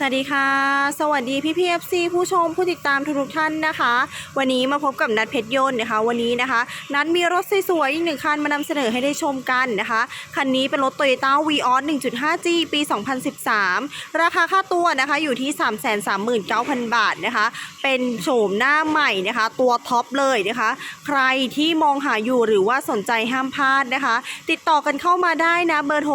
สวัสดีค่ะ สวัสดีพี่พีเอฟซีผู้ชมผู้ติดตามทุกท่านนะคะ วันนี้มาพบกับนัดเพชรยนต์นะคะ วันนี้นะคะ นัดมีรถสวยๆอีกหนึ่งคันมานำเสนอให้ได้ชมกันนะคะ คันนี้เป็นรถ Toyota v ีออส 1.5G ปี 2013 ราคาค่าตัวนะคะอยู่ที่ 339,000 บาทนะคะ เป็นโฉมหน้าใหม่นะคะ ตัวท็อปเลยนะคะ ใครที่มองหาอยู่หรือว่าสนใจห้ามพลาดนะคะ ติดต่อกันเข้ามาได้นะเบอร์โทร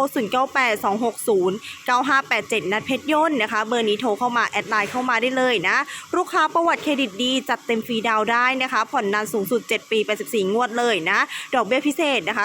098260 9587 นัดเพชรยนต์นะคะเบอร์นี้โทรเข้ามาแอดไลน์เข้ามาได้เลยนะ ลูกค้าประวัติเครดิตดี จัดเต็มฟรีดาวได้นะคะ ผ่อนนานสูงสุด 7 ปี84งวดเลยนะ ดอกเบี้ยพิเศษนะคะ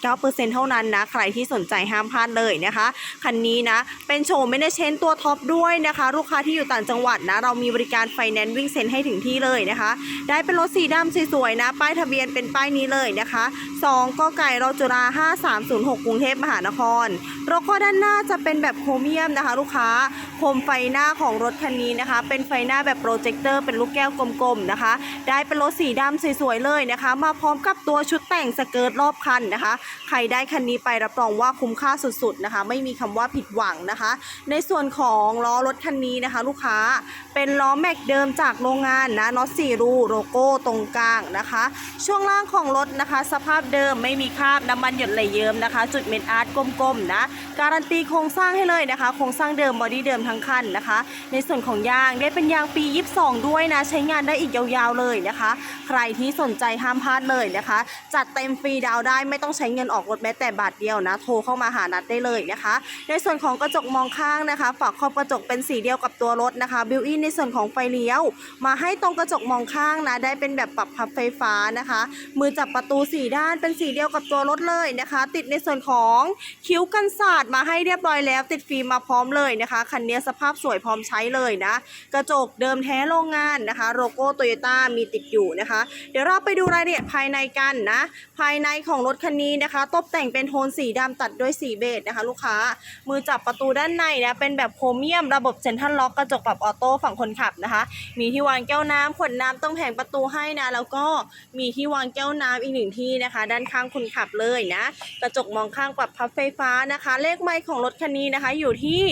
2.79%เท่านั้นนะ ใครที่สนใจห้ามพลาดเลยนะคะ คันนี้นะ เป็นโชว์ไม่ได้เชนตัวท็อปด้วยนะคะ ลูกค้าที่อยู่ต่างจังหวัดนะ เรามีบริการไฟแนนซ์วิ่งเซ็นให้ถึงที่เลยนะคะ ได้เป็นรถสีดำสวยๆนะ ป้ายทะเบียนเป็นป้ายนี้เลยนะคะ2ก็ไก่รจุฬา5306 กรุงเทพมหานครรถข้อด้านหน้าจะเป็นแบบโครเมียมนะคะ ลูกค้าโคมไฟหน้าของรถคันนี้นะคะ เป็นไฟหน้าแบบโปรเจคเตอร์เป็นลูกแก้วกลมๆนะคะ ได้เป็นรถสีดำสวยๆเลยนะคะ มาพร้อมกับตัวชุดแต่งสเกิร์ตรอบคันนะคะ ใครได้คันนี้ไปรับรองว่าคุ้มค่าสุดๆนะคะ ไม่มีคำว่าผิดหวังนะคะ ในส่วนของล้อรถคันนี้นะคะ ลูกค้าเป็นล้อแม็กเดิมจากโรงงานนะน็อตสี่รูโลโก้ตรงกลางนะคะ ช่วงล่างของรถนะคะ สภาพเดิมไม่มีคราบน้ำมันหยดไหลเยิ้มนะคะ จุดเม็ดอาร์ตกลมๆนะการันตีโครงสร้างให้เลยนะคะโครงสร้างเดิมบอดี้เดิมทั้งคันนะคะ ในส่วนของยางได้เป็นยางปี 22 ด้วยนะ ใช้งานได้อีกยาวๆเลยนะคะ ใครที่สนใจห้ามพลาดเลยนะคะ จัดเต็มฟรีดาวได้ไม่ต้องใช้เงินออกรถแม้แต่บาทเดียวนะ โทรเข้ามาหานัดได้เลยนะคะ ในส่วนของกระจกมองข้างนะคะ ฝากครอบกระจกเป็นสีเดียวกับตัวรถนะคะบิวอินในส่วนของไฟเลี้ยว มาให้ตรงกระจกมองข้างนะได้เป็นแบบปรับพับไฟฟ้านะคะ มือจับประตูสีด้านเป็นสีเดียวกับตัวรถเลยนะคะ ติดในส่วนของคิ้วกันศาสตร์มาให้เรียบร้อยแล้ว ติดฟิล์มมาพร้อมเลยนะคะคันนี้สภาพสวยพร้อมใช้เลยนะ กระจกเดิมแท้โรงงานนะคะโลโก้โตโยต้ามีติดอยู่นะคะ เดี๋ยวเราไปดูรายละเอียดภายในกันนะ ภายในของรถคันนี้นะคะ ตกแต่งเป็นโทนสีดำตัดด้วยสีเบจนะคะ ลูกค้ามือจับประตูด้านในนะเป็นแบบโครเมียมระบบเซ็นทรัลล็อกกระจกปรับออโต้ฝั่งคนขับนะคะ มีที่วางแก้วน้ำขวดน้ำต้องแผงประตูให้นะ แล้วก็มีที่วางแก้วน้ำอีกหนึ่งที่นะคะ ด้านข้างคนขับเลยนะ กระจกมองข้างปรับพับไฟฟ้านะคะ เลขไมล์ของรถคันนี้นะคะอยู่ที่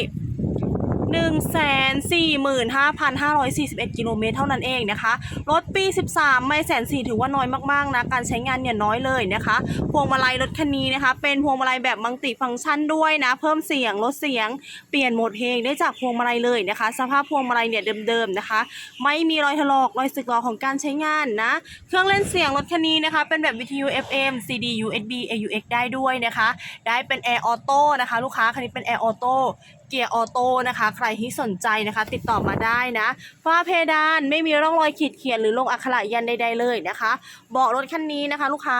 145,541 กิโลเมตรเท่านั้นเองนะคะ รถปี 13 ไม่แสนสี่ถือว่าน้อยมากๆนะการใช้งานเนี่ยน้อยเลยนะคะ พวงมาลัยรถคันนี้นะคะ เป็นพวงมาลัยแบบมัลติฟังก์ชันด้วยนะ เพิ่มเสียงลดเสียงเปลี่ยนโหมดเพลงได้จากพวงมาลัยเลยนะคะ สภาพพวงมาลัยเนี่ยเดิมๆนะคะ ไม่มีรอยถลอกรอยสึกหรอของการใช้งานนะ เครื่องเล่นเสียงรถคันนี้นะคะ เป็นแบบวิทยุ FM CD USB AUX ได้ด้วยนะคะ ได้เป็น Air Auto นะคะ ลูกค้าคันนี้เป็น Air Auto เกียร์ออโต้นะคะ ใครที่สนใจนะคะ ติดต่อมาได้นะฝ้าเพดานไม่มีร่องรอยขีดเขียนหรือลงอักขระยันใดๆเลยนะคะเบอกรถคันนี้นะคะ ลูกค้า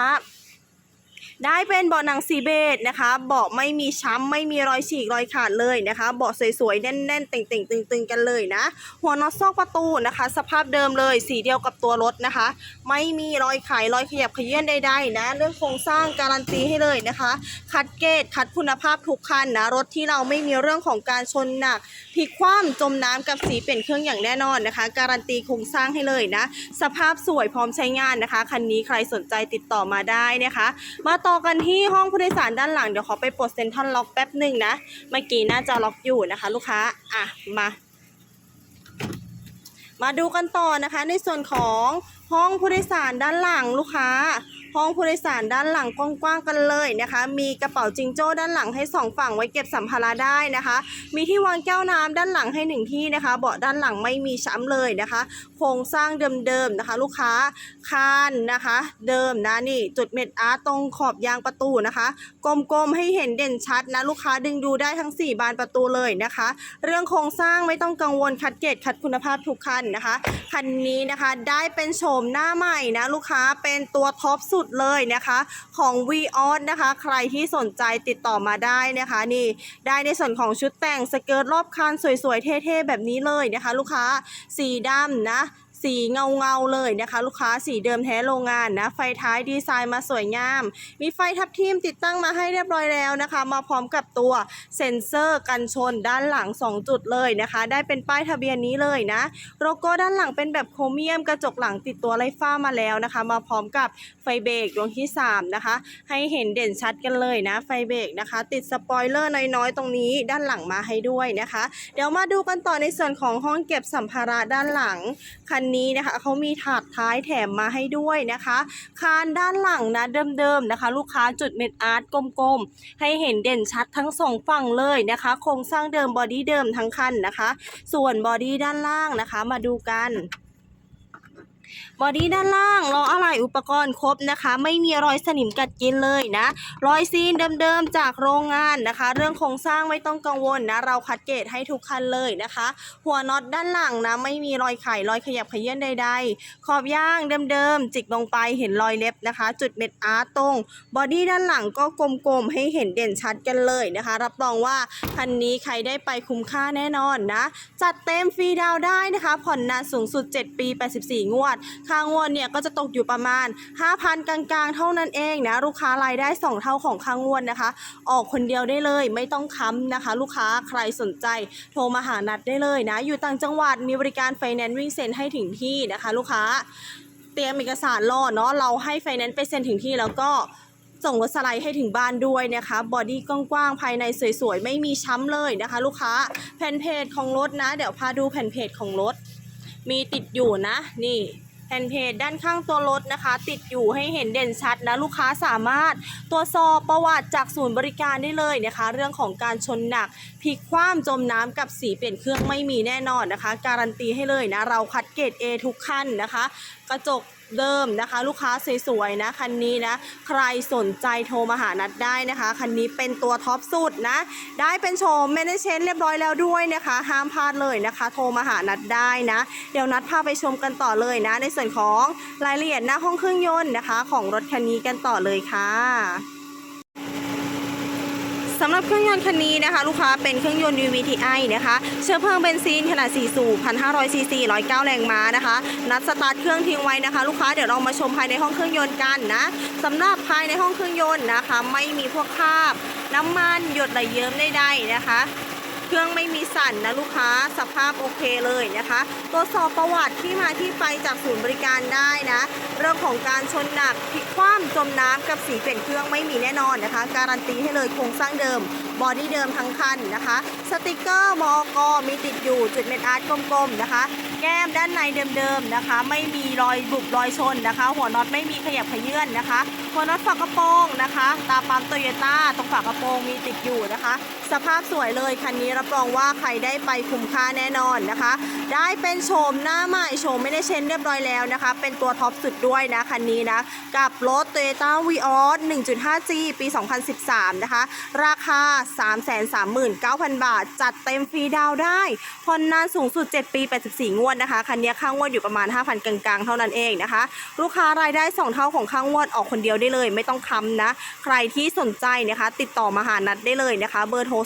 ได้เป็นเบาะหนังสีเบจนะคะเบาะไม่มีช้ำไม่มีรอยฉีกรอยขาดเลยนะคะเบาะสวยๆแน่นๆเต่งๆตึงๆกันเลยนะ หัวน็อตซอกประตูนะคะ สภาพเดิมเลย สีเดียวกับตัวรถนะคะ ไม่มีรอยไขรอยขยับขยื่นใดๆนะเรื่องโครงสร้างการันตีให้เลยนะคะ คัดเกตคัดคุณภาพทุกคันนะรถที่เราไม่มีเรื่องของการชนหนักพลิกคว่ำจมน้ำกับสีเปลี่ยนเครื่องอย่างแน่นอนนะคะ การันตีโครงสร้างให้เลยนะ สภาพสวยพร้อมใช้งานนะคะคันนี้ใครสนใจติดต่อมาได้นะคะ มาต่อกันที่ห้องผู้โดยสารด้านหลัง เดี๋ยวขอไปปลดเซ็นทรัลล็อกแป๊บหนึ่งนะ เมื่อกี้น่าจะล็อกอยู่นะคะ ลูกค้า อะ มา มาดูกันต่อนะคะ ในส่วนของห้องผู้โดยสารด้านหลังลูกค้า ห้องผู้โดยสารด้านหลังกว้างๆกันเลยนะคะ มีกระเป๋าจิงโจ้ด้านหลังให้สองฝั่งไว้เก็บสัมภาระได้นะคะ มีที่วางแก้วน้ำด้านหลังให้หนึ่งที่นะคะ เบาะด้านหลังไม่มีช้ำเลยนะคะ โครงสร้างเดิมๆนะคะ ลูกค้าคานนะคะ เดิมนะนี่จุดเม็ดอาร์ตตรงขอบยางประตูนะคะ กลมๆให้เห็นเด่นชัดนะลูกค้าดึงดูได้ทั้ง 4 บานประตูเลยนะคะ เรื่องโครงสร้างไม่ต้องกังวลคัดเกรดคัดคุณภาพทุกคันนะคะคันนี้นะคะได้เป็นโฉมหน้าใหม่นะลูกค้าเป็นตัวท็อปสุดเลยนะคะของ v ีออสนะคะ ใครที่สนใจติดต่อมาได้นะคะ นี่ได้ในส่วนของชุดแต่งสเกิร์ตรอบคันสวยๆ เท่ๆ แบบนี้เลยนะคะ ลูกค้าสีดำนะ สีเงาเงาเลยนะคะ ลูกค้าสีเดิมแท้โรงงานนะ ไฟท้ายดีไซน์มาสวยงาม มีไฟทับทิมติดตั้งมาให้เรียบร้อยแล้วนะคะ มาพร้อมกับตัวเซ็นเซอร์กันชนด้านหลัง 2 จุดเลยนะคะ ได้เป็นป้ายทะเบียนนี้เลยนะโลโก้ด้านหลังเป็นแบบโครเมียมกระจกหลังติดตัวไร้ฝ้ามาแล้วนะคะ มาพร้อมกับไฟเบรกดวงที่ 3 นะคะ ให้เห็นเด่นชัดกันเลยนะ ไฟเบรกนะคะ ติดสปอยเลอร์น้อยๆ ตรงนี้ด้านหลังมาให้ด้วยนะคะ เดี๋ยวมาดูกันต่อในส่วนของห้องเก็บสัมภาระด้านหลังคันนี้นะคะเขามีถาดท้ายแถมมาให้ด้วยนะคะ คานด้านหลังนะเดิมๆนะคะ ลูกค้าจุดเม็ดอาร์ตกลมๆ ให้เห็นเด่นชัดทั้งสองฝั่งเลยนะคะ โครงสร้างเดิมบอดี้เดิมทั้งคันนะคะ ส่วนบอดี้ด้านล่างนะคะมาดูกัน บอดี้ด้านล่างล้ออะไหล่อุปกรณ์ครบนะคะ ไม่มีรอยสนิมกัดกินเลยนะ รอยซีนเดิมๆจากโรงงานนะคะ เรื่องโครงสร้างไม่ต้องกังวลนะ เราคัดเกรดให้ทุกคันเลยนะคะ หัวน็อตด้านหลังนะ ไม่มีรอยไข่รอยขยับขยื่นใดๆ ขอบย่างเดิมๆจิกลงไปเห็นรอยเล็บนะคะ จุดเม็ดอาร์ตตรงบอดี้ด้านหลังก็กลมๆให้เห็นเด่นชัดกันเลยนะคะ รับรองว่าคันนี้ใครได้ไปคุ้มค่าแน่นอนนะ จัดเต็มฟรีดาวได้นะคะ ผ่อนนานสูงสุด 7 ปี 84 งวดค่างวดเนี่ยก็จะตกอยู่ประมาณ 5,000 กลางๆ เท่านั้นเองนะลูกค้ารายได้ 2 เท่าของค่างวดนะคะ ออกคนเดียวได้เลยไม่ต้องค้ำนะคะ ลูกค้าใครสนใจโทรมาหานัดได้เลยนะ อยู่ต่างจังหวัดมีบริการไฟแนนซ์วิ่งเซ็นให้ถึงที่นะคะ ลูกค้าเตรียมเอกสารรอเนาะเราให้ไฟแนนซ์ไปเซ็นถึงที่แล้วก็ส่งรถสไลด์ให้ถึงบ้านด้วยนะคะ บอดี้กว้างๆ ภายในสวยๆ ไม่มีช้ำเลยนะคะ ลูกค้า แผ่นเพจของรถนะ เดี๋ยวพาดูแผ่นเพจของรถ มีติดอยู่นะ นี่ แผ่นเพจด้านข้างตัวรถนะคะ ติดอยู่ให้เห็นเด่นชัดนะลูกค้าสามารถตรวจสอบประวัติจากศูนย์บริการได้เลยนะคะ เรื่องของการชนหนักพลิกคว่ำจมน้ำกับสีเปลี่ยนเครื่องไม่มีแน่นอนนะคะ การันตีให้เลยนะ เราคัดเกรด A ทุกขั้นนะคะ กระจก เดิมนะคะ ลูกค้าสวยๆนะคันนี้นะใครสนใจโทรมาหานัดได้นะคะคันนี้เป็นตัวท็อปสุดนะได้เป็นโชมเมนเชนเรียบร้อยแล้วด้วยนะคะ ห้ามพลาดเลยนะคะ โทรมาหานัดได้นะ เดี๋ยวนัดพาไปชมกันต่อเลยนะ ในส่วนของรายละเอียดหน้าห้องเครื่องยนต์นะคะ ของรถคันนี้กันต่อเลยค่ะ สำหรับเครื่องยนต์คันนี้นะคะ ลูกค้าเป็นเครื่องยนต์ UVTi นะคะ เชื้อเพลิงเบนซินขนาด 4 สูบ 1,500 ซีซี 109 แรงม้านะคะ นัดสตาร์ทเครื่องทิ้งไว้นะคะ ลูกค้าเดี๋ยวเรามาชมภายในห้องเครื่องยนต์กันนะสำหรับภายในห้องเครื่องยนต์นะคะ ไม่มีพวกคราบ น้ำมันหยดไหลเยิ้มไดๆนะคะ เครื่องไม่มีสั่นนะลูกค้าสภาพโอเคเลยนะคะตรวจสอบประวัติที่มาที่ไปจากศูนย์บริการได้นะ เรื่องของการชนหนักพลิกคว่ำจมน้ำกับสีเปลี่ยนเครื่องไม่มีแน่นอนนะคะ การันตีให้เลยโครงสร้างเดิมบอดี้เดิมทั้งคันนะคะ สติกเกอร์มอกมีติดอยู่จุดเม็ดอาร์ตกลมๆนะคะ แก้มด้านในเดิมๆนะคะ ไม่มีรอยบุบรอยชนนะคะ หัวน็อตไม่มีขยับขยื่นนะคะหัวน็อตฝากระโปรงนะคะ ตาปั๊มโตโยต้าตรงฝากระโปรงมีติดอยู่นะคะ สภาพสวยเลยคันนี้รับรองว่าใครได้ไปคุ้มค่าแน่นอนนะคะ ได้เป็นโฉมหน้าใหม่โฉมไม่ได้เช็นเรียบร้อยแล้วนะคะ เป็นตัวท็อปสุดด้วยนะคันนี้นะ กับรถ Toyota Vios 1.5G ปี 2013 นะคะ ราคา 339,000 บาท จัดเต็มฟรีดาวได้ผ่อนนานสูงสุด 7 ปี 84 งวดนะคะ คันนี้ค่างวดอยู่ประมาณ 5,000 กลางๆ เท่านั้นเองนะคะ ลูกค้ารายได้ 2 เท่าของค่างวดออกคนเดียวได้เลย ไม่ต้องค้ำนะ ใครที่สนใจนะคะ ติดต่อมาหานัดได้เลยนะคะ เบอร์โทร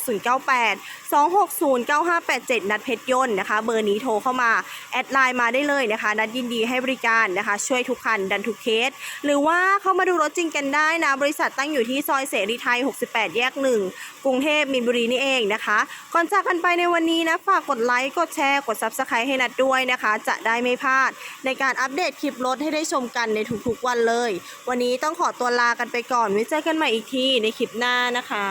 098 260 9587 นัดเพชรยนต์นะคะ เบอร์นี้โทรเข้ามา แอดไลน์มาได้เลยนะคะ นัดยินดีให้บริการนะคะ ช่วยทุกคันดันทุกเคส หรือว่าเข้ามาดูรถจริงกันได้นะ บริษัทตั้งอยู่ที่ซอยเสรีไทย 68 แยก 1 กรุงเทพมีนบุรีนี่เองนะคะ ก่อนจากกันไปในวันนี้นะ ฝากกดไลค์ กดแชร์ กด Subscribe ให้นัดด้วยนะคะ จะได้ไม่พลาด ในการอัปเดตคลิปรถให้ได้ชมกันในทุกๆวันเลย วันนี้ต้องขออตัวลากันไปก่อนไว้เจอกันใหม่อีกทีในคลิปหน้านะคะ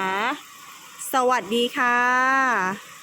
สวัสดีค่ะ